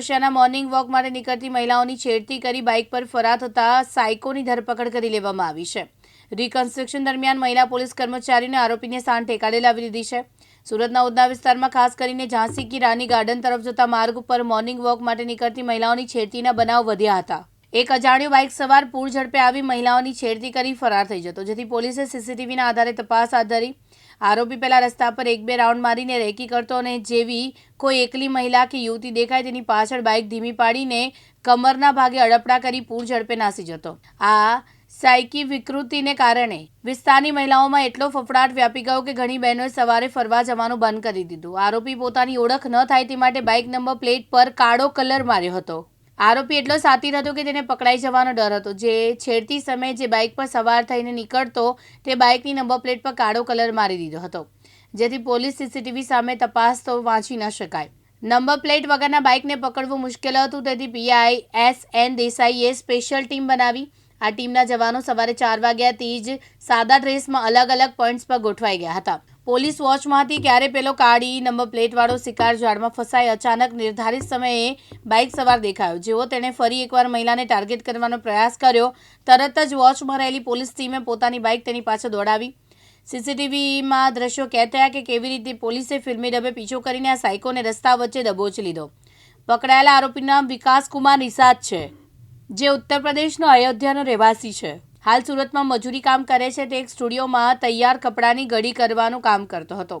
શહેરના morning walk માટે નીકળતી મહિલાઓની છેડતી કરી બાઇક પર ફરાર થતા સાયકોની ધરપકડ કરી લેવામાં આવી છે. રિકન્સ્ટ્રક્શન દરમિયાન મહિલા પોલીસ કર્મચારીને આરોપીને સાંઠ ઠેકાડે લાવી દીધી છે. સુરતના ઉદના વિસ્તારમાં ખાસ કરીને ઝાંસી કી રાની ગાર્ડન તરફ જતા માર્ગ ઉપર મોર્નિંગ વોક માટે નીકળતી મહિલાઓની છેડતીના બનાવ વધ્યા હતા. એક અજાણ્યો બાઇક સવાર પૂર ઝડપે આવી મહિલાઓની છેડતી કરી ફરાર થઈ જતો, જેથી પોલીસે સીસીટીવીના આધારે તપાસ હાથ ધરી. આરોપી પહેલા રસ્તા પર એક બે રાઉન્ડ મારીને રેકી કરતો અને જેવી કોઈ એકલી મહિલા કે યુવતી દેખાય તેની પાછળ બાઇક ધીમી પાડીને કમરના ભાગે અડપડા કરી પૂર ઝડપે નાસી જતો. આ સાયકી વિકૃતિને કારણે વિસ્તારની મહિલાઓમાં એટલો ફફડાટ વ્યાપી ગયો કે ઘણી બહેનોએ સવારે ફરવા જવાનું બંધ કરી દીધું. આરોપી પોતાની ઓળખ ન થાય તે માટે બાઇક નંબર પ્લેટ પર કાળો કલર માર્યો હતો. આરોપી એટલો સાતીર હતો કે તેને પકડાઈ જવાનો ડર હતો. જે છેડતી સમયે જે બાઇક પર સવાર થઈને નીકળતો, તે બાઇકની નંબર પ્લેટ પર કાળો કલર મારી દીધો હતો. જેથી પોલીસ સીસીટીવી સામે તપાસ તો વાંચી ન શકાય. નંબર પ્લેટ વગરના બાઇકને પકડવું મુશ્કેલ હતું, તેથી પીઆઈ એસ એન દેસાઈએ સ્પેશિયલ ટીમ બનાવી. આ ટીમના જવાનો સવારે ચાર વાગ્યાથી જ સાદા ડ્રેસમાં અલગ અલગ પોઈન્ટ્સ પર ગોઠવાઈ ગયા હતા. પોલીસ વોચમાંથી ક્યારે પેલો કાળી નંબર પ્લેટવાળો શિકાર ઝાડમાં ફસાઈ અચાનક નિર્ધારિત સમયે બાઇક સવાર દેખાયો. જેવો તેણે ફરી એકવાર મહિલાને ટાર્ગેટ કરવાનો પ્રયાસ કર્યો, તરત જ વોચમાં રહેલી પોલીસ ટીમે પોતાની બાઇક તેની પાછળ દોડાવી. સીસીટીવીમાં દ્રશ્યો કેદ થયા કે કેવી રીતે પોલીસે ફિલ્મી ડબે પીછો કરીને આ સાયકોને રસ્તા વચ્ચે દબોચી લીધો. પકડાયેલા આરોપીનું નામ વિકાસ કુમાર નિષાદ છે, જે ઉત્તર પ્રદેશનો અયોધ્યાનો રહેવાસી છે. હાલ સુરતમાં મજૂરી કામ કરે છે તે એક સ્ટુડિયોમાં તૈયાર કપડાની ઘડી કરવાનું કામ કરતો હતો.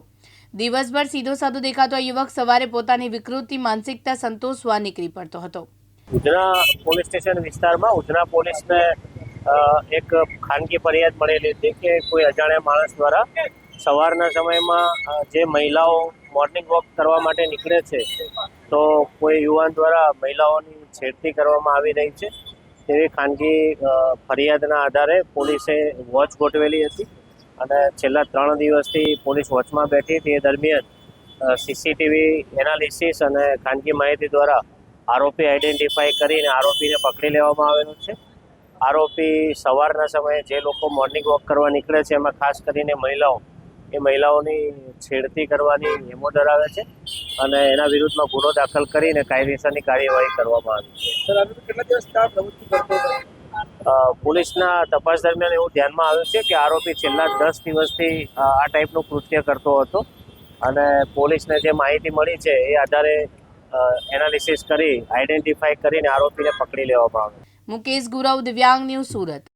દિવસભર સીધો સાધો દેખાતો યુવક સવારે પોતાની વિકૃતિ, માનસિકતા સંતોષવા નીકળી પડતો હતો. ઉધના પોલીસ સ્ટેશન વિસ્તારમાં ઉધના પોલીસને એક ખાનગી ફરિયાદ મળેલી હતી કે કોઈ અજાણ્યા માણસ દ્વારા સવારના સમયમાં જે મહિલાઓ મોર્નિંગ વોક કરવા માટે નીકળે છે, તો કોઈ યુવાન દ્વારા મહિલાઓની છેડતી કરવામાં આવી રહી છે. તેવી ખાનગી ફરિયાદના આધારે પોલીસે વોચ ગોઠવેલી હતી અને છેલ્લા ત્રણ દિવસથી પોલીસ વોચમાં બેઠી તે દરમિયાન સીસીટીવી એનાલિસિસ અને ખાનગી માહિતી દ્વારા આરોપી આઈડેન્ટિફાઈ કરીને આરોપીને પકડી લેવામાં આવેલો છે. આરોપી સવારના સમયે જે લોકો મોર્નિંગ વોક કરવા નીકળે છે, એમાં ખાસ કરીને મહિલાઓ એ મહિલાઓની છેડતી કરવાની હેમો ધરાવે છે અને એના વિરુદ્ધમાં ગુનો દાખલ કરીને કાયદેસરની કાર્યવાહી કરવામાં આવી છે. સર આને કેટલા દિવસ આ પ્રવૃત્તિ કરતો હતો? અ, પોલીસના તપાસ દરમિયાન એવું ધ્યાનમાં આવ્યું છે કે આરોપી છેલ્લા દસ દિવસથી આ ટાઈપનું કૃત્ય કરતો હતો અને પોલીસને જે માહિતી મળી છે એ આધારે એનાલિસિસ કરી આઈડેન્ટિફાઈ કરીને આરોપીને પકડી લેવામાં આવ્યો મુકેશ ગુરવ દિવ્યાંગ ન્યૂઝ સુરત.